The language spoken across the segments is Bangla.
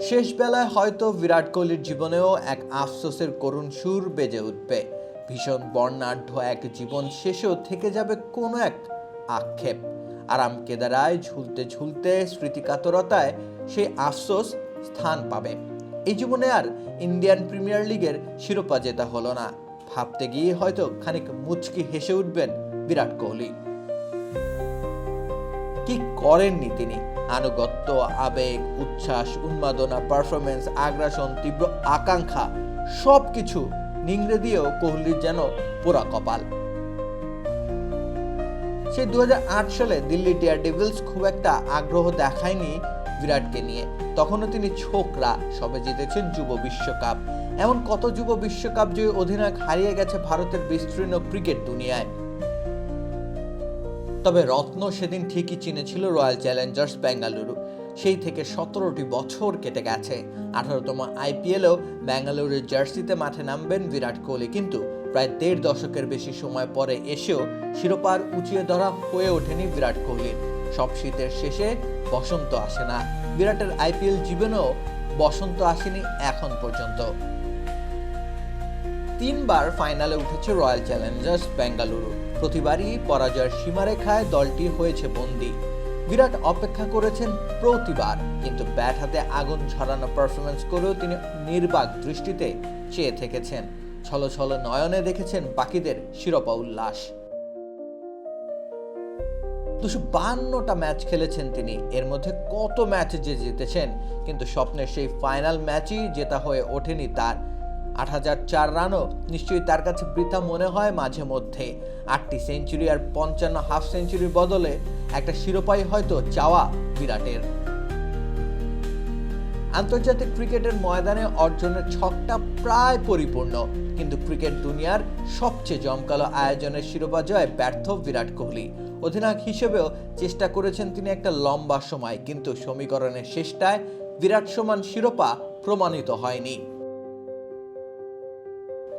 শেষ বেলায় হয়তো বিরাট কোহলির জীবনেও এক আফসোসের করুণ সুর বেজে উঠবে। ভীষণ বর্ণাঢ্য এক জীবন শেষেও থেকে যাবে কোনো এক আক্ষেপ। আরাম কেদারায় ঝুলতে ঝুলতে স্মৃতিকাতরতায় সেই আফসোস স্থান পাবে। এই জীবনে আর ইন্ডিয়ান প্রিমিয়ার লিগের শিরোপা জেতা হলো না। ভাবতে গিয়ে হয়তো খানিক মুচকি হেসে উঠবেন বিরাট কোহলি। কি করেননি তিনি? আনুগত্য, আবেগ, উচ্ছ্বাস, উন্মাদনা পারফরমেন্স আগ্রাসন, তীব্র আকাঙ্ক্ষা সব কিছু নিংড়ে দিয়েও কোহলির যেন পোড়া কপাল। সেই দু সালে দিল্লি ডিয়ার ডেভিলস খুব একটা আগ্রহ দেখায়নি বিরাটকে নিয়ে। তখনও তিনি ছোকরা, সবে জিতেছেন যুব বিশ্বকাপ। এমন কত যুব বিশ্বকাপ জয়ী অধিনায়ক হারিয়ে গেছে ভারতের বিস্তীর্ণ ক্রিকেট দুনিয়ায়। তবে রত্ন সেদিন ঠিকই চিনেছিল রয়্যাল চ্যালেঞ্জার্স বেঙ্গালুরু সেই থেকে সতেরোটি বছর কেটে গেছে। আঠারোতম আইপিএলেও বেঙ্গালুরুর জার্সিতে মাঠে নামবেন বিরাট কোহলি। কিন্তু প্রায় দেড় দশকের বেশি সময় পরে এসেও শিরোপার উঁচিয়ে ধরা হয়ে ওঠেনি বিরাট কোহলির সব শীতের শেষে বসন্ত আসে না। বিরাটের আইপিএল জীবনেও বসন্ত আসেনি এখন পর্যন্ত। তিনবার ফাইনালে উঠেছে রয়্যাল চ্যালেঞ্জার্স বেঙ্গালুরু প্রতিবারই পরাজয়ের সীমারেখায় দলটি হয়েছে বন্দী। বিরাট অপেক্ষা করেছেন প্রতিবার, কিন্তু ব্যাট হাতে আগুন ঝরানো পারফরমেন্স করেও তিনি নির্বাক দৃষ্টিতে চেয়ে থেকেছেন। ছলো ছলো নয়নে দেখেছেন বাকিদের শিরোপা উল্লাস। দুশো বান্নটা ম্যাচ খেলেছেন তিনি, এর মধ্যে কত ম্যাচ যে জিতেছেন, কিন্তু স্বপ্নের সেই ফাইনাল ম্যাচই জেতা হয়ে ওঠেনি তার। আট হাজার চার রানও। নিশ্চয়ই তার কাছে বৃথা মনে হয় মাঝে মধ্যে। আটটি সেঞ্চুরি আর পঞ্চান্ন হাফ সেঞ্চুরির বদলে একটা শিরোপাই হয়তো চাওয়া বিরাটের। আন্তর্জাতিক ক্রিকেটের ময়দানে অর্জনের ছকটা প্রায় পরিপূর্ণ। কিন্তু ক্রিকেট দুনিয়ার সবচেয়ে জমকালো আয়োজনের শিরোপা জয় ব্যর্থ বিরাট কোহলি। অধিনায়ক হিসেবেও চেষ্টা করেছেন তিনি একটা লম্বা সময়, কিন্তু সমীকরণের শেষটায় বিরাট সমান শিরোপা প্রমাণিত হয়নি।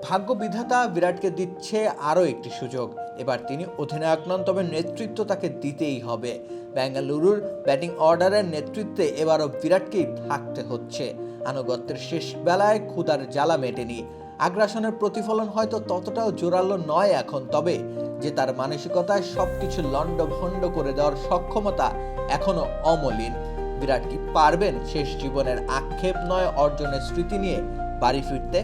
ভাগ্য বিধাতা বিরাটকে দিচ্ছে আরও একটি সুযোগ। এবার তিনি অধিনায়ক নন, তবে নেতৃত্ব তাকে দিতেই হবে। বেঙ্গালুরুর ব্যাটিং অর্ডারের নেতৃত্বে এবারও বিরাটকেই থাকতে হচ্ছে। আনুগত্যের শেষ বেলায় ক্ষুদার জ্বালা মেটেনি। আগ্রাসনের প্রতিফলন হয়তো ততটাও জোরালো নয় এখন, তবে যে তার মানসিকতায় সব সবকিছু লণ্ডভণ্ড করে দেওয়ার সক্ষমতা এখনও অমলিন। বিরাট কি পারবেন শেষ জীবনের আক্ষেপ নয় অর্জনের স্মৃতি নিয়ে বাড়ি ফিরতে?